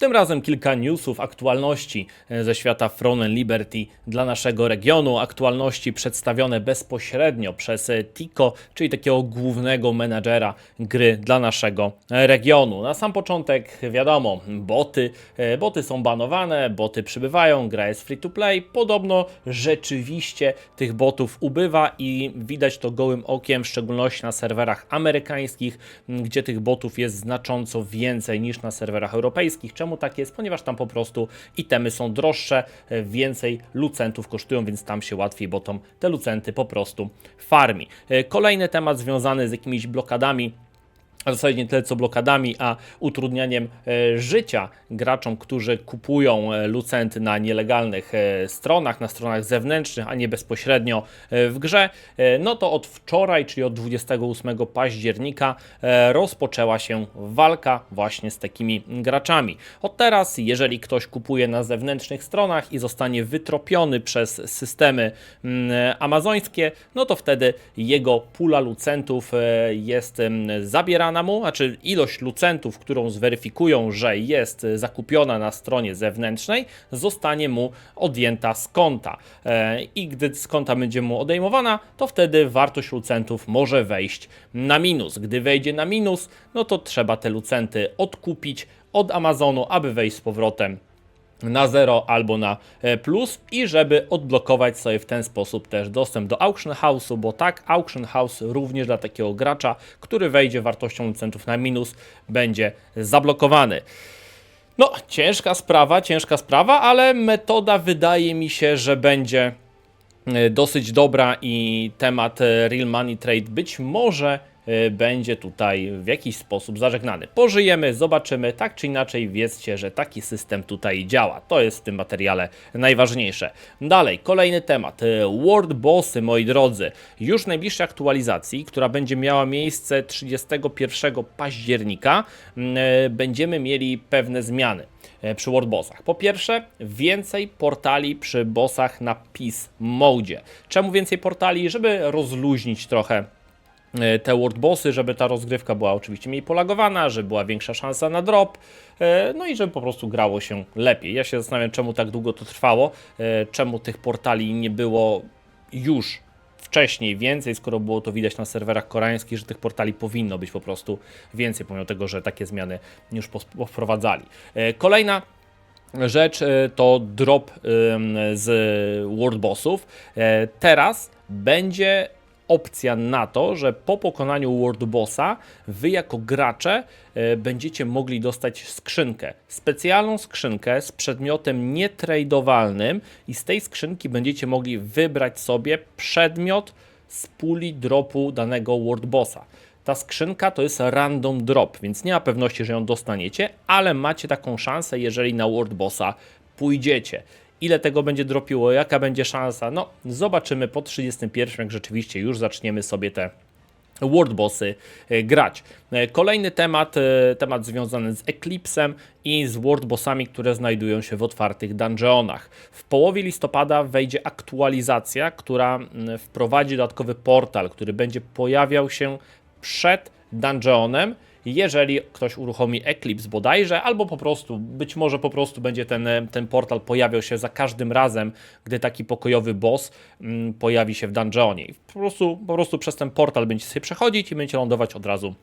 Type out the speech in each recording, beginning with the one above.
Tym razem kilka newsów, aktualności e, ze świata Throne Liberty dla naszego regionu. Aktualności przedstawione bezpośrednio przez e, Tico, czyli takiego głównego menadżera gry dla naszego e, regionu. Na sam początek wiadomo, boty, boty są banowane, boty przybywają, gra jest free to play. Podobno rzeczywiście tych botów ubywa i widać to gołym okiem, w szczególności na serwerach amerykańskich, gdzie tych botów jest znacząco więcej niż na serwerach europejskich. Czemu tak jest? Ponieważ tam po prostu itemy są droższe, e, więcej lucentów kosztują, więc tam się łatwiej botom te lucenty po prostu farmi. E, Kolejny temat związany z jakimiś blokadami a w zasadzie nie tyle co blokadami, a utrudnianiem e, życia graczom, którzy kupują e, lucenty na nielegalnych e, stronach, na stronach zewnętrznych, a nie bezpośrednio w grze, no to od wczoraj, czyli od 28 października rozpoczęła się walka właśnie z takimi graczami. Od teraz, jeżeli ktoś kupuje na zewnętrznych stronach i zostanie wytropiony przez systemy mm, amazońskie, no to wtedy jego pula lucentów jest em, zabierana mu, znaczy ilość lucentów, którą zweryfikują, że jest zakupiona na stronie zewnętrznej, zostanie mu odjęta z konta. E, I gdy z konta będzie mu odejmowana, to wtedy wartość lucentów może wejść na minus. Gdy wejdzie na minus, no to trzeba te lucenty odkupić od Amazonu, aby wejść z powrotem na 0 albo na e, plus i żeby odblokować sobie w ten sposób też dostęp do Auction House'u, bo tak, Auction House również dla takiego gracza, który wejdzie wartością lucentów na minus, będzie zablokowany. No, ciężka sprawa, ciężka sprawa, ale metoda wydaje mi się, że będzie e, dosyć dobra i temat e, Real Money Trade być może będzie tutaj w jakiś sposób zażegnany. Pożyjemy, zobaczymy, tak czy inaczej wiedzcie, że taki system tutaj działa. To jest w tym materiale najważniejsze. Dalej, kolejny temat. e, World Bossy, moi drodzy. Już w najbliższej aktualizacji, która będzie miała miejsce 31 października, m, e, będziemy mieli pewne zmiany przy World Bossach. Po pierwsze, więcej portali przy bossach na Peace Mode. Czemu więcej portali? Żeby rozluźnić trochę te World Bossy, żeby ta rozgrywka była oczywiście mniej polagowana, żeby była większa szansa na drop, e, no i żeby po prostu grało się lepiej. Ja się zastanawiam, czemu tak długo to trwało, e, czemu tych portali nie było już wcześniej więcej, skoro było to widać na serwerach koreańskich, że tych portali powinno być po prostu więcej, pomimo tego, że takie zmiany już wprowadzali. E, Kolejna rzecz e, to drop z World Bossów. E, Teraz będzie opcja na to, że po pokonaniu World Bossa wy jako gracze e, będziecie mogli dostać skrzynkę. Specjalną skrzynkę z przedmiotem nietradowalnym i z tej skrzynki będziecie mogli wybrać sobie przedmiot z puli dropu danego World Bossa. Ta skrzynka to jest random drop, więc nie ma pewności, że ją dostaniecie, ale macie taką szansę, jeżeli na World Bossa pójdziecie. Ile tego będzie dropiło, jaka będzie szansa? No, zobaczymy po 31, jak rzeczywiście już zaczniemy sobie te World Bossy e, grać. E, Kolejny temat, e, temat związany z Eclipsem i z World Bossami, które znajdują się w otwartych dungeonach. W połowie listopada wejdzie aktualizacja, która wprowadzi dodatkowy portal, który będzie pojawiał się przed dungeonem, jeżeli ktoś uruchomi Eclipse bodajże, albo po prostu, być może po prostu będzie ten, e, ten portal pojawiał się za każdym razem, gdy taki pokojowy boss mm, pojawi się w dungeonie. Po prostu, po prostu przez ten portal będziecie sobie przechodzić i będziecie lądować od razu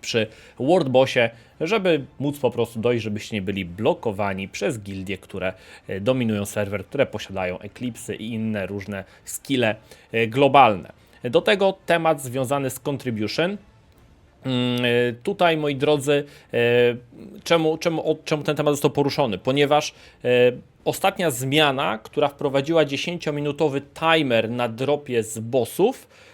przy World Bossie, żeby móc po prostu dojść, żebyście nie byli blokowani przez gildie, które e, dominują serwer, które posiadają Eclipsy i inne różne skille e, globalne. Do tego temat związany z Contribution, Tutaj, moi drodzy, e, czemu, czemu, czemu ten temat został poruszony? Ponieważ e, ostatnia zmiana, która wprowadziła 10-minutowy timer na dropie z bossów, e,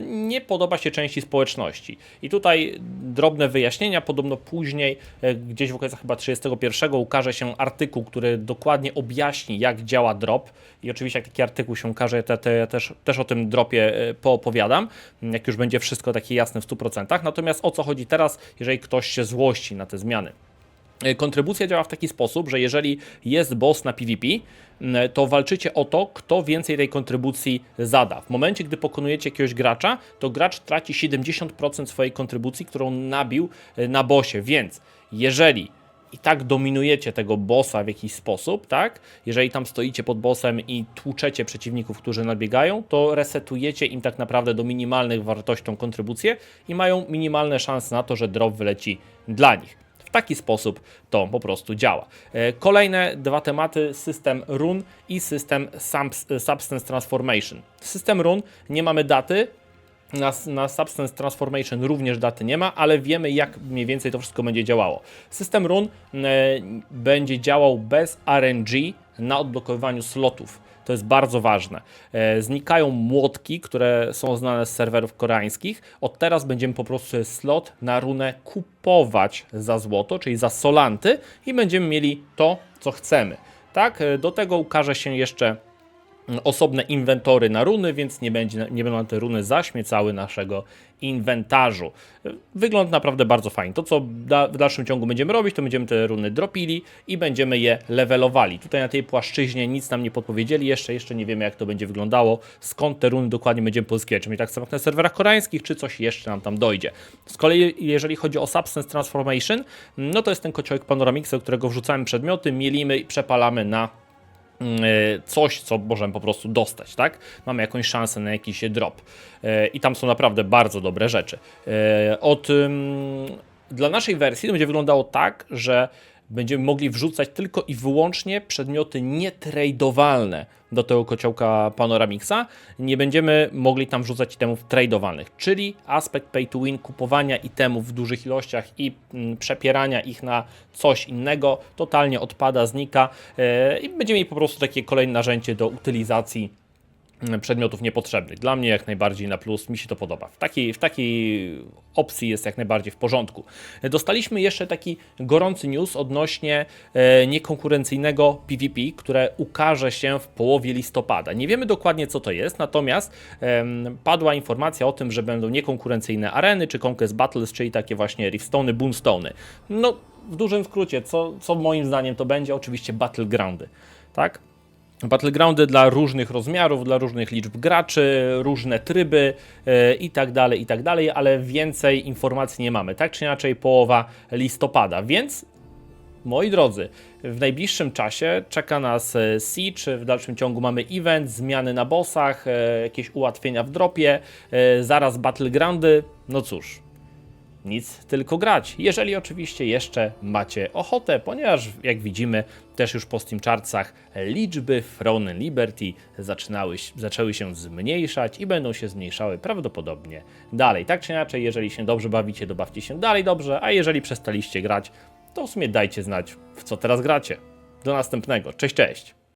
nie podoba się części społeczności. I tutaj drobne wyjaśnienia. Podobno później, e, gdzieś w okolicach chyba 31, ukaże się artykuł, który dokładnie objaśni, jak działa drop. I oczywiście, jak taki artykuł się ukaże, to ja też, też o tym dropie e, poopowiadam, jak już będzie wszystko takie jasne w 100%. Natomiast o co chodzi teraz, jeżeli ktoś się złości na te zmiany? E, Kontrybucja działa w taki sposób, że jeżeli jest boss na PvP, to walczycie o to, kto więcej tej kontrybucji zada. W momencie, gdy pokonujecie jakiegoś gracza, to gracz traci 70% swojej kontrybucji, którą nabił e, na bossie, więc jeżeli i tak dominujecie tego bossa w jakiś sposób, tak? Jeżeli tam stoicie pod bossem i tłuczecie przeciwników, którzy nabiegają, to resetujecie im tak naprawdę do minimalnych wartości tą kontrybucję i mają minimalne szanse na to, że drop wyleci dla nich. W taki sposób to po prostu działa. E, Kolejne dwa tematy: system run i system subs- substance transformation. System run nie mamy daty, na, na Substance Transformation również daty nie ma, ale wiemy jak mniej więcej to wszystko będzie działało. System run e, będzie działał bez RNG na odblokowywaniu slotów. To jest bardzo ważne. E, znikają młotki, które są znane z serwerów koreańskich. Od teraz będziemy po prostu slot na runę kupować za złoto, czyli za solanty i będziemy mieli to, co chcemy. Tak, E, do tego ukaże się jeszcze osobne inwentory na runy, więc nie, będzie, nie będą te runy zaśmiecały naszego inwentarzu. Wygląd naprawdę bardzo fajnie. To, co da, w dalszym ciągu będziemy robić, to będziemy te runy dropili i będziemy je levelowali. Tutaj na tej płaszczyźnie nic nam nie podpowiedzieli jeszcze, jeszcze nie wiemy jak to będzie wyglądało, skąd te runy dokładnie będziemy pozyskiwać. Czy tak samo jak na serwerach koreańskich, czy coś jeszcze nam tam dojdzie. Z kolei jeżeli chodzi o Substance Transformation, no to jest ten kociołek Panoramixa, do którego wrzucamy przedmioty, mielimy i przepalamy na coś, co możemy po prostu dostać, tak? Mamy jakąś szansę na jakiś drop. E, I tam są naprawdę bardzo dobre rzeczy. E, Od, dla naszej wersji to będzie wyglądało tak, że będziemy mogli wrzucać tylko i wyłącznie przedmioty nietradowalne do tego kociołka Panoramixa. Nie będziemy mogli tam wrzucać itemów tradowalnych, czyli aspekt pay to win, kupowania itemów w dużych ilościach i mm, przepierania ich na coś innego totalnie odpada, znika e, i będziemy mieli po prostu takie kolejne narzędzie do utylizacji przedmiotów niepotrzebnych. Dla mnie jak najbardziej na plus, mi się to podoba. W takiej, w takiej opcji jest jak najbardziej w porządku. Dostaliśmy jeszcze taki gorący news odnośnie e, niekonkurencyjnego PvP, które ukaże się w połowie listopada. Nie wiemy dokładnie co to jest, natomiast padła informacja o tym, że będą niekonkurencyjne areny, czy Conquest Battles, czyli takie właśnie Riftstony, Boonstony. No, w dużym skrócie, co, co moim zdaniem to będzie? Oczywiście Battlegroundy, tak? Battlegroundy dla różnych rozmiarów, dla różnych liczb graczy, różne tryby e, i tak dalej, i tak dalej, ale więcej informacji nie mamy. Tak czy inaczej, połowa listopada, więc moi drodzy, w najbliższym czasie czeka nas Siege, w dalszym ciągu mamy event, zmiany na bossach, e, jakieś ułatwienia w dropie, e, zaraz Battlegroundy, no cóż, nic, tylko grać. Jeżeli oczywiście jeszcze macie ochotę, ponieważ jak widzimy, też już po Steam Chartsach liczby Frozen Liberty zaczynały, zaczęły się zmniejszać i będą się zmniejszały prawdopodobnie dalej. Tak czy inaczej, jeżeli się dobrze bawicie, to się dalej dobrze, a jeżeli przestaliście grać, to w sumie dajcie znać, w co teraz gracie. Do następnego. Cześć, cześć!